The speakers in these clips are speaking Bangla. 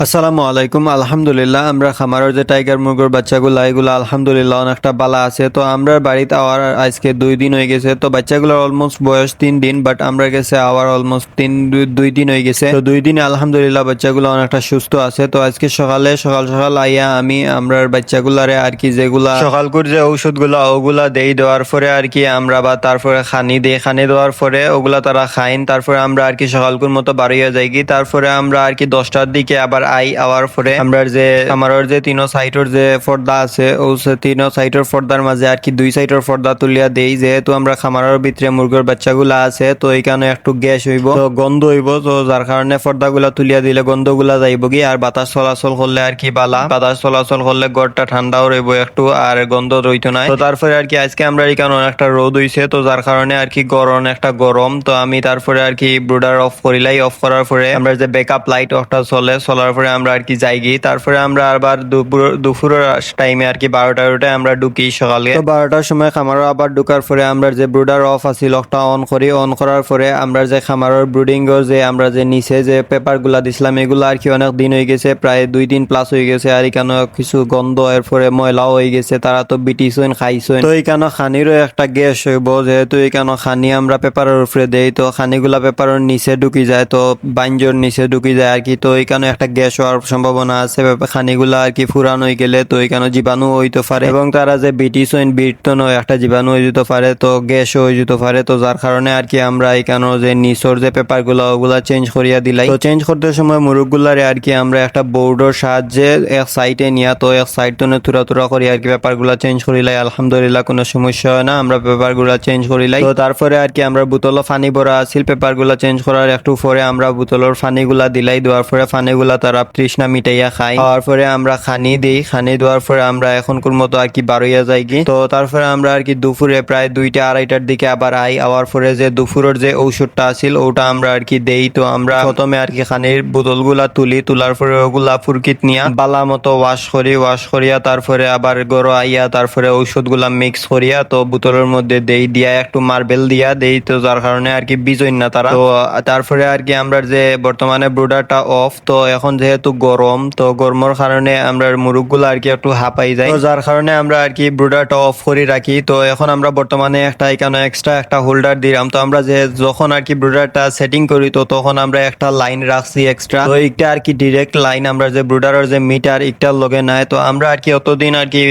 আসসালামু আলাইকুম, আলহামদুলিল্লাহ, আমরা খামারের যে টাইগার মুরগির বাচ্চাগুলো, এগুলো আলহামদুলিল্লাহ অনেকটা বালা আছে। তো আমরা বাড়িতে আওয়ার আজকে দুই দিন হয়ে গেছে। তো বাচ্চাগুলোর অলমোস্ট বয়স তিন দিন বাট আমরা গেছে আওয়ার অলমোস্ট তিন, দুই- দিন হয়ে গেছে। তো দুই দিনে আলহামদুলিল্লাহ বাচ্চাগুলো অনেকটা সুস্থ আছে। তো আজকে সকালে, সকাল সকাল আইয়া আমি আমরা বাচ্চাগুলারে আর কি যেগুলা সকাল করে যে ঔষধগুলো, ওগুলা দেই দেওয়ার পরে আর কি আমরা বা তারপরে খানি দেই, খানি দেওয়ার পরে ওগুলা তারা খাইন। তারপরে আমরা আর কি সকালকুর মতো বাড়িয়ে যাই কি তারপরে আমরা আর কি দশটার দিকে আবার আই, আওয়ার পরে আমরা যে আমার যে তিনো সাইটের যে পর্দা আছে, ও তিনো সাইটের পর্দার মাঝে আর কি দুই সাইটের পর্দা তুলিয়া দেই, যেহেতু আমরা খামারের ভিতরে মুরগির বাচ্চাগুলা আছে, তো এইখানে একটু গ্যাস হইব। তো গন্ধ হইব, তো যার কারণে পর্দাগুলা তুলিয়া দিলে গন্ধগুলা যাইব কি, আর বাতাস চলাচল করলে আর কি বালা। বাতাস চলাচল করলে গড়টা ঠান্ডাও রইব একটু, আর গন্ধ রইতো না তো তারপরে আর কি আজকে আমরা এখানে অনেকটা রোদ হইছে, তো যার কারণে আর কি গরম, একটা গরম। তো আমি তারপরে আর কি ব্রুডার অফ করিলাই অফ করার পরে আমরা যে ব্যাকআপ লাইট ওটা চলে, চলার পরে আমরা আর কি যাই গিয়ে তারপরে আমরা আবার দুপুর দুপুরের টাইমে আর কি বারোটা বারোটায় আমরা ঢুকি সকালে। তো বারোটার সময় খামারও আবার ঢুকার পরে আমরা যে ব্রুডার অফ আছিল ওটা অন করি অন করার পরে আমরা যে খামারের ব্রুডিং যে, আমরা যে নিচে যে পেপারগুলা দিছিলাম, এগুলো আর কি অনেক দিন হয়ে গেছে, প্রায় দুই দিন প্লাস হয়ে গেছে। আর এখানে কিছু গন্ধ এর পরে ময়লাও হয়ে গেছে, তারা তো বিটিছইন খাইছইন তো এখানে খানিরও একটা গ্যাস হইব, যেহেতু এখানে খানি আমরা পেপারের উপরে দেই, তো খানিগুলা পেপারের নিচে ঢুকি যায়, তো বাঞ্জর নিচে ঢুকি যায় আর কি। তো এখানে একটা গ্যাস হওয়ার সম্ভাবনা আছে খানিগুলা আর কি ফুরান হয়ে গেলে তো এখানে জীবাণু হইতে পারে। এবং তারা যে ব্রিটিশ বিটিছইন বিটতনও একটা জীবাণু হয়ে যেতে পারে, তো গ্যাস হয়ে যেতে পারে, তো যার কারণে আর কি আমরা এখানে যে নিচর যে পেপারগুলো ওগুলা চেঞ্জ করিয়া দিলাই। তো চেঞ্জ করতে সময় মুরগগুলারে আর কি আমরা একটা বোর্ডের সাহায্যে এক সাইডে নিয়া, তো এক সাইড তো তুরা তুরা করি আর কি পেপারগুলা চেঞ্জ করিলাই। আলহামদুলিল্লাহ কোনো সমস্যা হয় না, আমরা পেপারগুলা চেঞ্জ করিলাই। তো তারপরে আর কি আমরা বোতলও পানি ভরা আছিল পেপারগুলা চেঞ্জ করার একটু পরে আমরা বোতলের পানি গুলা দিলাই, দেওয়ার পরে পানি গুলা তারা তৃষ্ণা মিটাইয়া খাই খাওয়ার পরে আমরা খানি দিই। খানি দেওয়ার পরে আমরা এখনকার মতো আর কি বারোইয়া যাই কি তো তারপরে আমরা আর কি দুপুরে প্রায় দুইটা আড়াইটার দিকে আবার আই। আওয়ার পরে যে দুপুরের যে ঔষধটা আছিল, ওটা আমরা আর কি দেই। তো আমরা প্রথমে আর কি খানির বোতলগুলা তুলি। তোলার পরে ওগুলা ফুরকিত নিয়া বালা মতো ওয়াশ করি। ওয়াশ করিয়া তারপরে আবার গরো আইয়া তারপরে ঔষধগুলা মিক্স করিয়া তো বোতলের মধ্যে দেই। দিয়া একটু মার্বেল দিয়া দেই তো যার কারণে আর কি বিজয় না তারা। তো তারপরে আর কি আমরা যে বর্তমানে ব্রুডারটা অফ তো এখন যেহেতু গরম তো গরমের কারণে আমরা মুরগগুলো আর কি একটু হাঁপাই যায় যার কারণে আমরা আর কি ব্রুডারটা অফ করে রাখি তো এখন আমরা বর্তমানে একটা এখানে এক্সট্রা একটা হোল্ডার দিলাম তো আমরা যে যখন আর কি ব্রুডারটা সেটিং করি তো তখন আমরা একটা লাইন রাখছি এক্সট্রা তো একটা আর কি ডিরেক্ট লাইন আমরা যে ব্রুডারের যে মিটার একটার লগে নাই তো আমরা আর কি অতদিন আর কি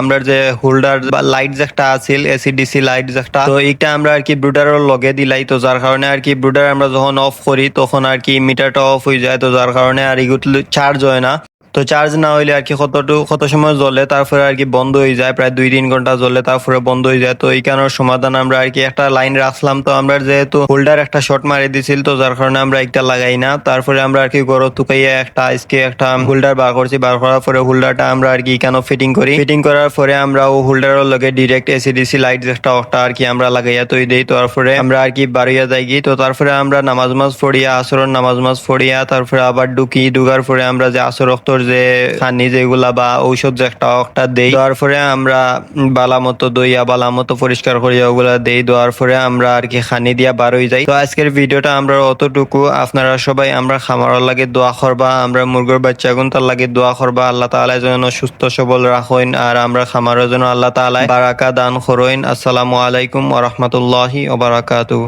আমরা যে হোল্ডার বা লাইট যেটা আছিল এসিডিসি লাইট যেটা তো এইটা আমরা আর কি ব্রুডারের লগে দিলাই তো যার কারণে আর কি ব্রুডার আমরা যখন অফ করি তখন আর কি মিটারটা অফ হয়ে যায় তো যার কারণে আর এগুলো চার্জ হয় না। তো চার্জ না হইলে আর কি কতটু কত সময় জ্বলে, তারপরে আর কি বন্ধ হয়ে যায়, প্রায় দুই তিন ঘণ্টা জ্বলে, তারপরে বন্ধ হয়ে যায়। তো এই সমাধান আমরা আর কি একটা লাইন রাখলাম। তো আমরা যেহেতু হোল্ডার একটা শর্ট মারি দিছিল, তো যার কারণে আমরা একটা লাগাই না। তারপরে আমরা আর কি গরো তুকাইয়া একটা আজকে একটা হোল্ডার বার করছি। বার করার পরে হোল্ডারটা আমরা আর কি কেন ফিটিং করি? ফিটিং করার পরে আমরা ও হোল্ডারের লগে ডিরেক্ট এসিডিসি লাইট যেটা ওটা আর কি আমরা লাগাইয়া তৈরি দেই। তারপরে আমরা আর কি বাড়িয়া যাই গিয়ে, তো তারপরে আমরা নামাজ মাজ পড়িয়া, আসরের নামাজ মাজ ফড়িয়া তারপরে আবার ঢুকি। ঢুকার পরে আমরা যে আসর রক্তর যে খানি যেগুলা বা ঔষধ যে একটা একটা দেই, দেওয়ার পরে আমরা বালা মতো দইয়া, বালা মতো পরিষ্কার করিয়া ওগুলা দেই, দেওয়ার পরে আমরা আর কি খানি দিয়া বার হয়ে যাই। তো আজকের ভিডিওটা আমরা অতটুকু, আপনারা সবাই আমরা খামারের লাগে দোয়া করবা, আমরা মুরগির বাচ্চা গুন তার লাগে দোয়া করবা, আল্লাহ তাআলা যেন সুস্থ সবল রাখইন আর আমরা খামারের জন্য আল্লাহ তাআলা বারাকা দান করইন আসসালামু আলাইকুম ওয়া রাহমাতুল্লাহি ওয়া বারাকাতুহু।